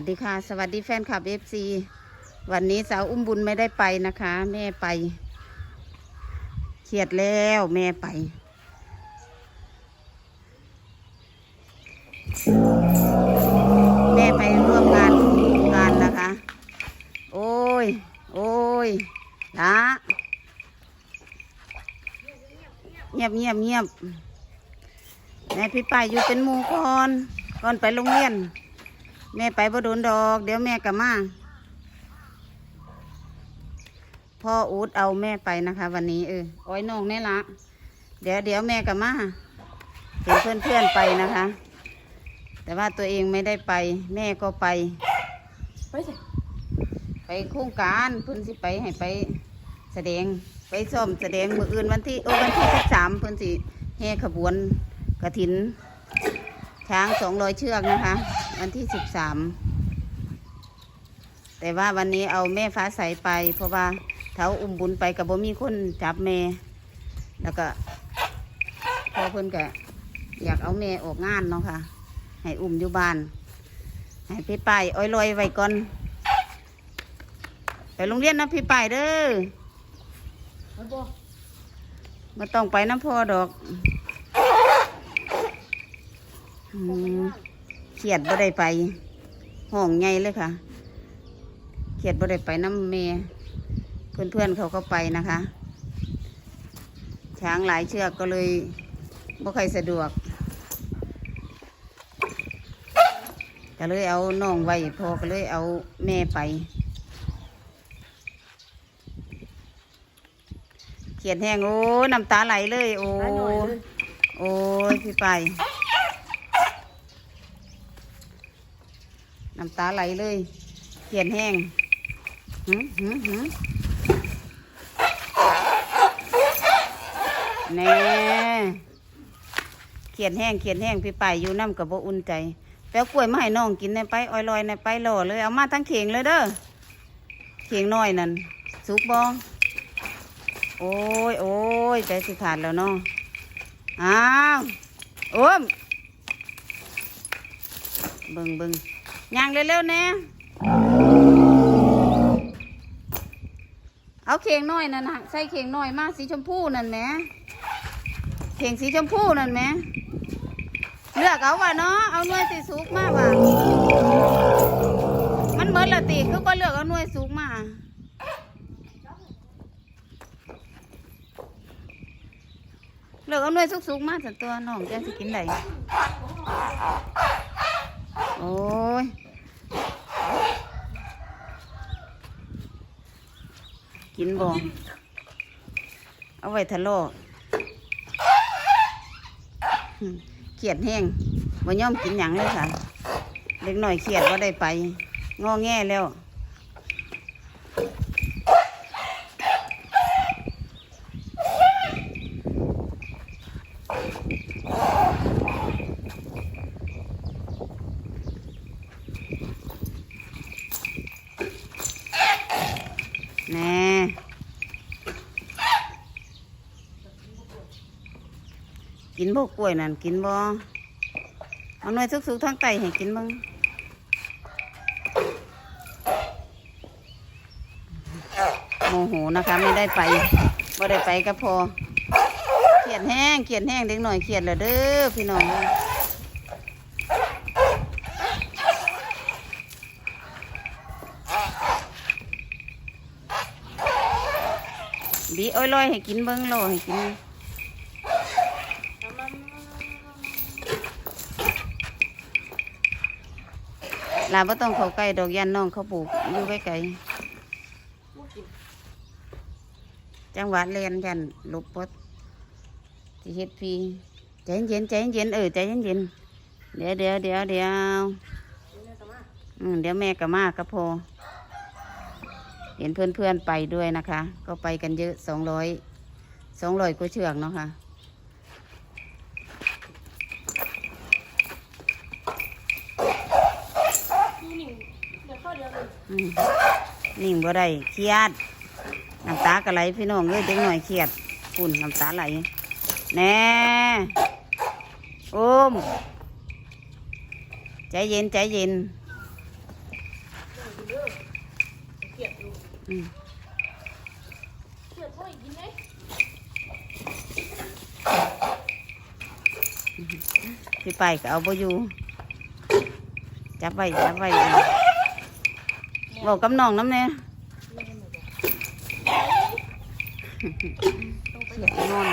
วัสดีค่ะ สวัสดีแฟนคลับเอฟซีวันนี้สาวอุ้มบุญไม่ได้ไปนะคะ แม่ไปเครียดแล้วแม่ไป แม่ไปร่วมงานงานนะคะ โอ้ย โอ้ยละเงียบเงียบเงียบแม่พี่ไปายอยู่เป็นหมูก่อนก่อนไปโรงเรียน แม่ไปบ่โดนดอก เดี๋ยวแม่กลับมาพ่ออูดเอาแม่ไปนะคะ วันนี้เอออ้อยน้องแน่ละ เดี๋ยวเดี๋ยวแม่กลับมาเห็นเพื่อนเพื่อนๆไปนะคะ แต่ว่าตัวเองไม่ได้ไป แม่ก็ไป ไปสิไปโครงการเพิ่นสิไปให้ไปแสดงไปซ่อมแสดงมืออื่นวันที่โอ้วันที่สิบสามเพิ่นสิแห่ขบวนกระถิน ช้างสองร้อยเชือกนะคะ วันที่สิบสามแต่ว่าวันนี้เอาแม่ฟ้าใสไป เพราะว่าเท้าอุ้มบุญไปกับบ่มีคนจับแม่แล้วก็พอเพิ่นก็อยากเอาแม่ออกงานเนาะค่ะ ให้อุ้มอยู่บ้าน ให้พี่ป้ายอ้อยลอยไว้ก่อนไปโรงเรียนนะพี่ป้ายเด้อไปบ่มาต้องไปน้ำพอดอก อืมเขียดบ่ได้ไป ห้องใหญ่เลยค่ะเขียดบ่ได้ไปน้ำเมเพื่อนเพื่อนๆเขาก็ไปนะคะ ช้างหลายเชือกก็เลยบ่ค่อยสะดวกก็เลยเอาน้องไว้พอก็เลยเอาแม่ไปเขียนแห้งโอ้ยน้ำตาไหลเลย โอ้ตาหน่อยยเลยโอ้ยพี่ไป น้ำตาไหลเลยเขียนแห้งหืมหืมหืมแน่เขียนแห้งเขียนแห้งพี่ไปอยู่น้ำกับโบอุ่นใจแป้วกล้วยมาให้น้องกินในไปอ้อยลอยในไปหล่อเลยเอามาทั้งเข่งเลยเด้อเข่งน้อยนั่นสุกบอโอ้ยโอ้ยใจสิขาดแล้วเนาะอ้าวโอ้มเบิ่งเบิ่ง ย่างเร็วๆแน่เอาเข่งน้อยนั่นนะใส่เข่งน้อยมากสีชมพูนั่นแหมเข่งสีชมพูนั่นแหมเลือกเอาว่ะเนาะเอาหน่วยสีสุกมากว่ะมันเหมือนละติคือบ่เลือกเอาหน่วยสุกมาเลือกเอาหน่วยสุกๆมากสันตัวน้องจะสิกินได้ โอ้ยกินบ่เอาไว้ทะเลาะเขียดแห้งบ่ย่อมกินหยังเลยค่ะ เล็กหน่อยเขียดว่าได้ไป งอแง่แล้ว แน่ กินบ่กล้วยนั่นกินบ่เอาหน่วยสุกๆทั้งไตให้กินบ้างโมโหนะคะไม่ได้ไปบ่ได้ไปก็พอเขียดแห้งเขียดแห้งเด็กหน่อยเขียดเหรอเด้อพี่น้องบีอ้อยลอยให้กินเบิ้งโลให้กิน ลาบ่ต้องเข้าใกล้ดอกยันน้องเขาปลูกอยู่ไกลๆจังหวัดเรียนยันลบปดที่เฮ็ดพีใจเย็นใจเย็นเออใจเย็นเดี๋ยวเดี๋ยวเดี๋ยวเดี๋ยวอืมเดี๋ยวแม่กับมาก็พอเห็นเพื่อนๆไปด้วยนะคะ ก็ไปกันเยอะสองร้อยสองร้อยกว่าเชือกเนาะค่ะ นึ่งเดี๋ยวข้อเดียวเลยอืมนิ่งบ่ได้เครียดน้ำตากระไหลพี่น้องเอ้ยเด็กหน่อยเครียดปุ่นน้ำตาไหลแน่โอมใจเย็นใจเย็นเกลียดดูอืมเกลียดพ่ออีกทีไหมพี่ไปก็เอาบ่อยู่ จับไว้จับไว้บอกกับน้องน้ำเนี่ยเสียนอน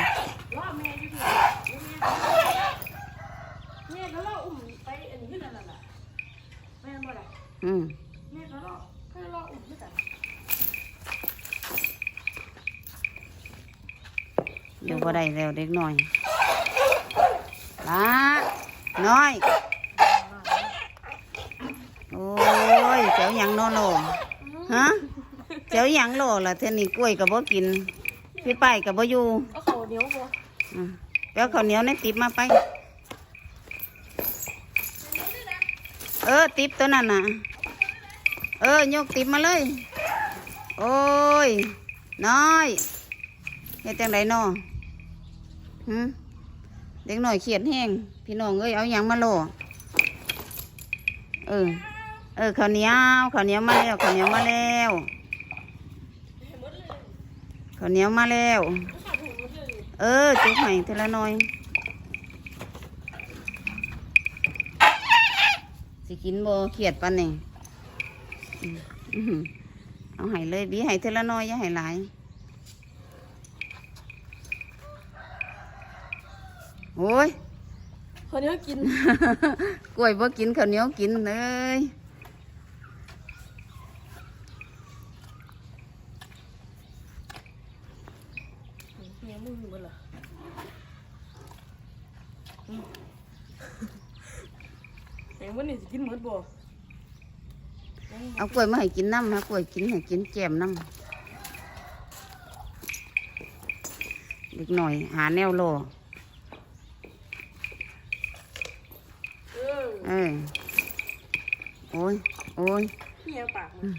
ว่าแม่อยู่ที่แม่ก็เล่าอุ้มไปอันนี้นั่นแหละแม่บ่ได้อืมแม่ก็เล่าให้เล่าอุ้มที่กันเดี๋ยวบ่ได้แล้วเด็กหน้อยละน้อย โอ้ยเจ้าหยังโนโลฮะเจ้าหยังโลล่ะเทานี่กล้วยกับบ่กินพี่ไปกับบ่อยู่เอาเขาเหนียวบ่อืมแป้วข้าวเหนียวในติบมาไป เออติบตัวนั้นน่ะ เออยกติบมาเลย โอ้ย น้อยเฮ็ดจังไดน้อหืมเด็กน้อยเขียดแห้งพี่น้องเอ้ยเอาหยังมาโลเออ เออข้าวเหนียวข้าวเหนียวมาแล้วข้าวเหนียวมาแล้วข้าวเหนียวมาแล้วขาดถุงหมดเลยเออจุกให้ทีละหน่อยสิกินบ่เขียดปันนี่อืมอื้อหือเอาให้เลยบีให้ทีละหน่อยอย่าให้หลายโอ้ยเขาเหนียวกิน กล้วยบ่กินข้าวเหนียวกินเลย เหนียวมึงหมดเหรอ เหนียวมันนี่จะกินหมดบ่เอากล้วยมาให้กินน้ำฮะกล้วยกินให้กินแจมน้ำเด็กหน่อย หาแนวโลเออเออโอ้ยโอ้ยเหนียวปากมัน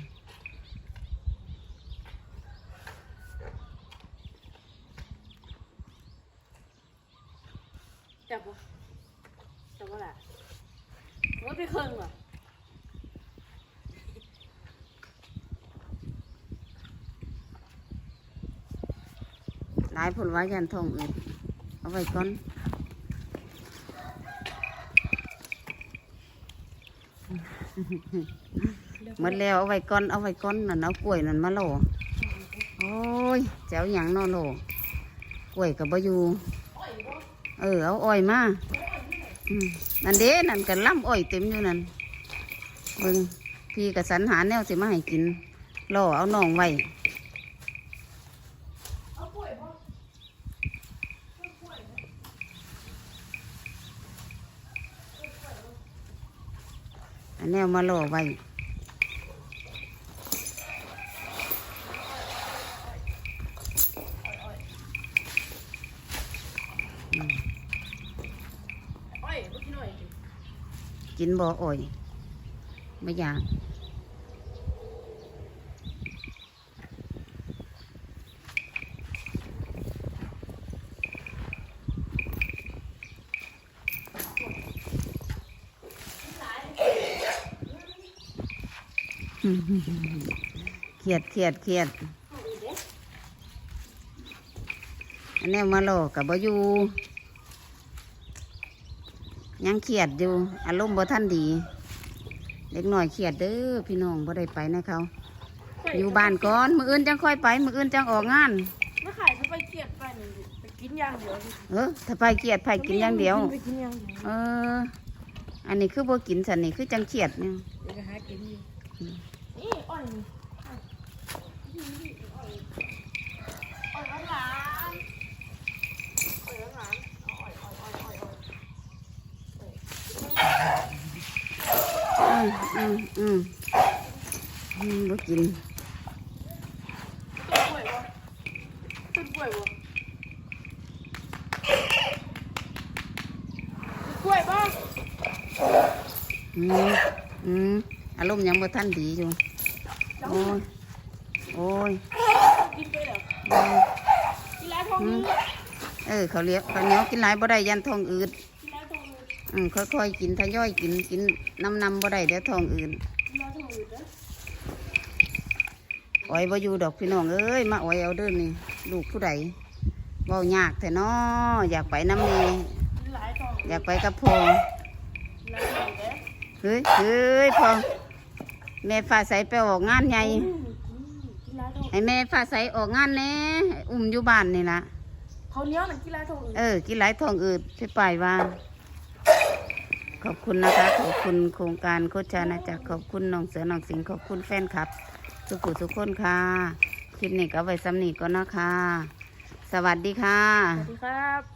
จับบ่จับบ่ล่ะ ว่าไปเครื่องเหรอหลายผลไว้ยันทองอืดเอาไว้ก่อนหมดแล้วเอาไว้ก่อนเอาไว้ก่อนนั่นเอากล้วยนั่นมาโลโอ้ยเจ้าหยังนอโลกล้วยกับบอยู่เออเอาอ้อยมาอืม นั่นเด้นั่นกันล่ำอ้อยเต็มอยู่นั่นเบิ่งพี่กับสันหาแนวสิมาให้กินรอเอาน้องไว้แนวมาโลไว้อืม อ้อยบ่กินอ้อยสิ กินบ่อ่อยไม่อยากเครียดเครียดเครียดอันนี้มาโลกับบ่อยู่ ยังเครียดอยู่ อารมณ์บ่ท่านดี เล็กน้อยเครียดเด้อพี่น้องบ่ได้ไปนะเขา อยู่บ้านก่อน มืออื่นจังค่อยไป มืออื่นจังออกงานมาขายเขาไปเกลียดไปหนึ่งดิไปกินอย่างเดียวสิเออถ้าไปเครียดไปกินอย่างเดียว ไปกินอย่างเดียวเออ อันนี้คือบ่กินสันนี่คือจังเครียดเนี่ย เดี๋ยวจะหากินอยู่นี่อ้อยนี่อ้อยนี่อ้อยอ้อยหวานอ้อยหวานเอาอ้อยอ้อยอ้อยอ้อย อ้อยอืมอืมอืมอืมบ่กินต้นกล้วยบ่ต้นกล้วยบ่กล้วยบ่อืมอืมอารมณ์ยังบ่ท่านดีอยู่โอ้ยโอ้ยกินไปเหรออืมกินแล้วท้องอืดเออเขาวเรียกข้าวเหนียวกินหลายบ่ได้ยันท้องอืดกินแล้วท้ องอืดอืมค่อยๆกินทยอยกินกินน้ำนำบ่ได้เดี๋ยวท้องอืดกินแล้วท้องอืดนะอ้อยบ่อยู่ดอกพี่น้องเอ้ยมาอ้อยเอาเด้อนี่ลูกผู้ใดเว้ายากแต่น้ออยากไปน้ำนี่กินหลายทองอยากไปกับพ่อหลายทองเด้เฮ้ยเฮ้ยพ่อแม่ฟ้าใสไปออกงานใหญ่อืมกินหลายทองให้แม่ฟ้าใสออกงานแหน่อุ้มอยู่บ้านนี่ล่ะเขาวเหนี้ยวน่ะกินหลายทองอื่นเออกินหลายทองอืดพี่ป่ายว่า ขอบคุณนะคะ ขอบคุณโครงการโคชานาจักรขอบคุณน้องเสือน้องสิงขอบคุณแฟนคลับทุกผู้ทุกคนค่ะ คลิปนี้ก็ไว้ซ้ำนี้ก่อนนะคะ สวัสดีค่ะ สวัสดีครับ